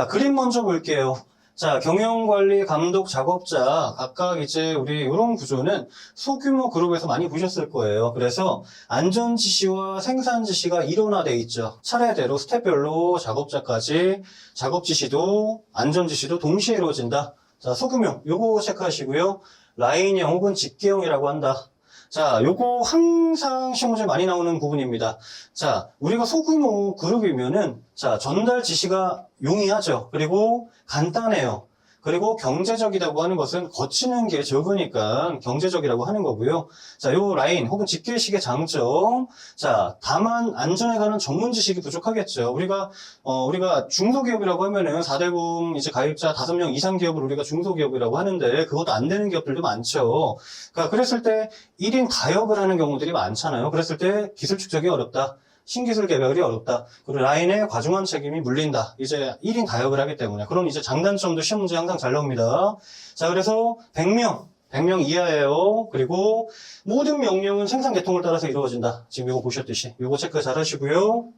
자, 그림 먼저 볼게요. 자, 경영 관리, 감독, 작업자, 각각 이제 우리 이런 구조는 소규모 그룹에서 많이 보셨을 거예요. 그래서 안전 지시와 생산 지시가 일원화되어 있죠. 차례대로 스텝별로 작업자까지 작업 지시도 안전 지시도 동시에 이루어진다. 자, 소규모 요거 체크하시고요. 라인형 혹은 직계형이라고 한다. 자, 요거 항상 시험 문제 많이 나오는 부분입니다. 자, 우리가 소규모 그룹이면은, 자, 전달 지시가 용이하죠. 그리고 간단해요. 그리고 경제적이라고 하는 것은 거치는 게 적으니까 경제적이라고 하는 거고요. 자, 요 라인 혹은 집계식의 장점. 자, 다만 안전에 관한 전문 지식이 부족하겠죠. 우리가, 어, 우리가 중소기업이라고 하면은 4대금 이제 가입자 5명 이상 기업을 우리가 중소기업이라고 하는데 그것도 안 되는 기업들도 많죠. 그러니까 그랬을 때 1인 가역을 하는 경우들이 많잖아요. 그랬을 때 기술 축적이 어렵다. 신기술 개발이 어렵다. 그리고 라인에 과중한 책임이 물린다. 이제 1인 가역을 하기 때문에. 그런 이제 장단점도 시험 문제 항상 잘 나옵니다. 자, 그래서 100명, 100명 이하예요. 그리고 모든 명령은 생산 계통을 따라서 이루어진다. 지금 이거 보셨듯이. 이거 체크 잘 하시고요.